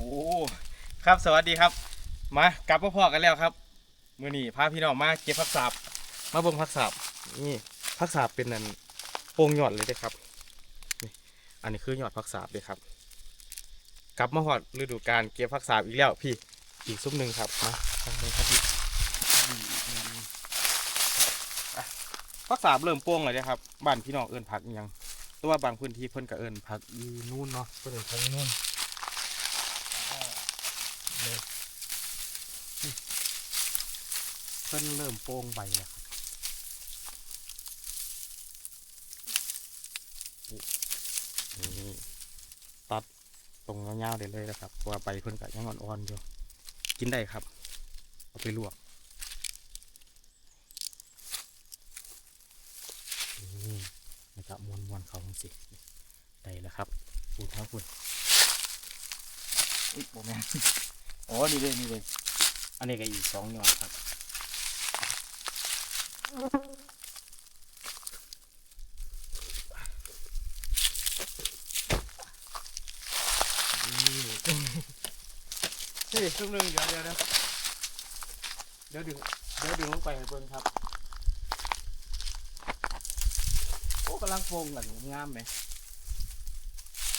อ้ครับสวัสดีครับ มากลับมาพอกันแล้วครับมื้อนี้พาพี่น้องมาเก็บผักสาบมาเบิ่งผักสาบนี่ผักสาบเป็นอันโป่งยอดเลยเด้ครับนี่อันนี้คือยอดผักสาบเลยครับ กลับมาฮอดฤดูกาลเก็บผักสาบอีกแล้วพี่อีกซุ้มหนึ่งครับมาทางนี้ครับพี่ผักสาบเริ่มโป่งเลยนะครับบ้านพี่น้องเอิ้นผักยังแต่ว่าบางพื้นที่เพิ่นก็เอิ้นผักอีนู่นเนาะเพิ่นเอิ้นผักนู่น เพิ่นเริ่มโป้งใบแล้วครับนี่ตัดตรงเงาวๆได้เลยนะครับเพราะว่าใบเพิ่นก็ยังอ่อนๆอยู่กินได้ครับ เอาไปลวกนี่นะครับมวนมวนๆเขาสิได้แล้วครับปูทั้งคุณอุ๊ยโมแมน อ๋อนี่เลยนี่เลยอันนี้ก็อีกสองยอดครับนี่ครึ่งหนึงเดี๋ยวเดี๋ยวเดี๋ยวเดี๋ยวดึงเดี๋ยวดึงลงไปให้เบิ่งครับโอ้กำลังโปร่งกันงามไหม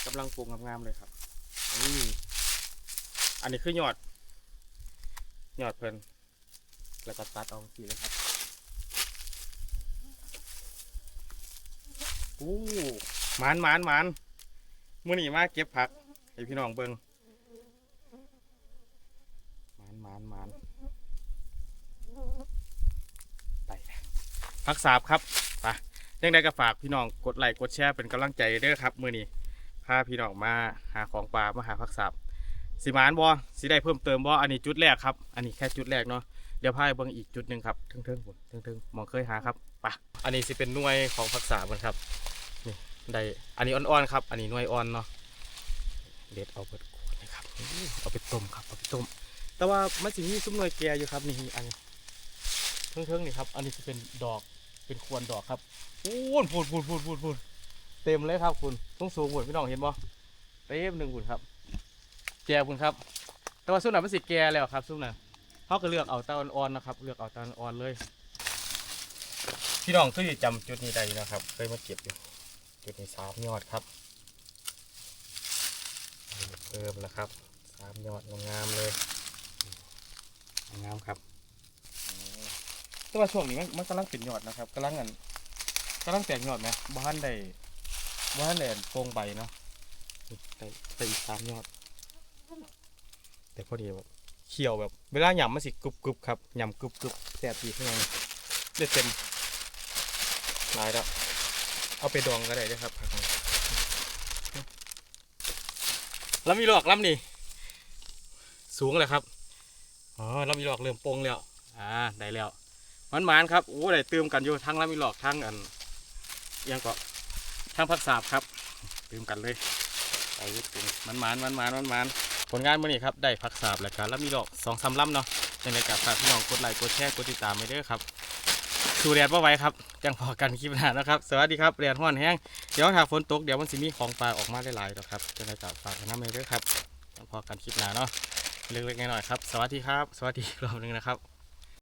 กำลังโป่งงามๆเลยครับนี่ อันนี้คือยอด ยอดเพิ่นแล้วก็ตัดเอาสีเลยครับโอ้หมานหมานหมานมื้อนี้มาเก็บผักให้พี่น้องเบิงหมานหมานหมานไปผักสาบครับไปยังไงก็ฝากพี่น้องกดไลค์กดแชร์เป็นกำลังใจเด้อครับ มื้อนี้พาพี่น้องมาหาของป่ามาหาผักสาบ สิมานบอสิได้เพิ่มเติมบออันนี้จุดแรกครับ อันนี้แค่จุดแรกเนาะเดี๋ยวพาไปเบิ่งอีกจุดหนึ่งครับเทิงๆผมเทิงๆมองเคยหาครับปะอันนี้สิเป็นหน่วยของพักษามันครับนี่ได้อันนี้อ่อนๆครับ อันนี้หน่วยอ่อนเนาะเด็ดเอาเบิดขวดเลยครับเอาไปต้มครับเอาไปต้ม แต่ว่ามันสิมีซุ้มหน่วยแกอยู่ครับนี่อันนี้เทิงๆนี่ครับ อันนี้จะเป็นดอกเป็นควรดอกครับพูนพูนพูนพูนพูนพูนเต็มเลยครับคุณต้องสูงหมดพี่น้องเห็นบ่เต็มหนึ่งคุณครับ ก่คุณครับ แต่ว่าซุ่มนั้นมันสิแก่แล้วครับซุ่มนั้นเขาก็เลือกเอาตาอ่อนๆนะครับ เลือกเอาตาอ่อนๆเลย พี่น้องคือจำจุดนี้ได้อยู่นะครับ เคยมาเก็บอยู่ จุดนี้สามยอดครับ เพิ่มแล้วครับสามยอดงามๆเลย งามครับแต่ว่าช่วงนี้มันมันกำลังเป็นยอดนะครับกำลังอันกำลังแตกยอดไหมบ้านได้บ้านได้อันโปร่งใบเนาะได้ได้อีกสามยอด แต่พอดีแบบเคี่ยวแบบ เวลาหยำมันสิกรุบกรุบครับหยำกรุบกรุบแสบดีข้างในเด็ดเต็มลายแล้ว เอาไปดองก็ได้ด้อครับผักนี้แล้วมีหลอกล้ำนี่สูงเลยครับอ๋อล้วมีหลอกเริ่มโปงแล้วอ่าได้แล้วมันมานครับโอ้ได้เติมกันอยู่ทั้งล้วมีหลอกทั้งอันยังก็ทั้งผักสาบครับเติมกันเลยไปยุดปรุงมันมานมันมานมันมาน ผลงานมื่อนี้ครับได้พักสาบแล้วก็แล้วมีดอกสองสามลำเนาะยังไงกับฝากพี่น้องกดไลค์กดแชร์กดติดตามไปเด้อครับสู่แดดว่าไว้ครับยังพอกันคลิปหน้านะครับ สวัสดีครับแดดห้อนแห้งเดี๋ยวถ้าฝนตกเดี๋ยวมันสิมีของปลาออกมาหลายๆหรอกครับยังไงกับฝากพี่น้ำไปเด้อครับยังพอกันคลิปหน้าเนาะเล็กๆน้อยๆครับ สวัสดีครับ สวัสดีรอบหนึงนะครับ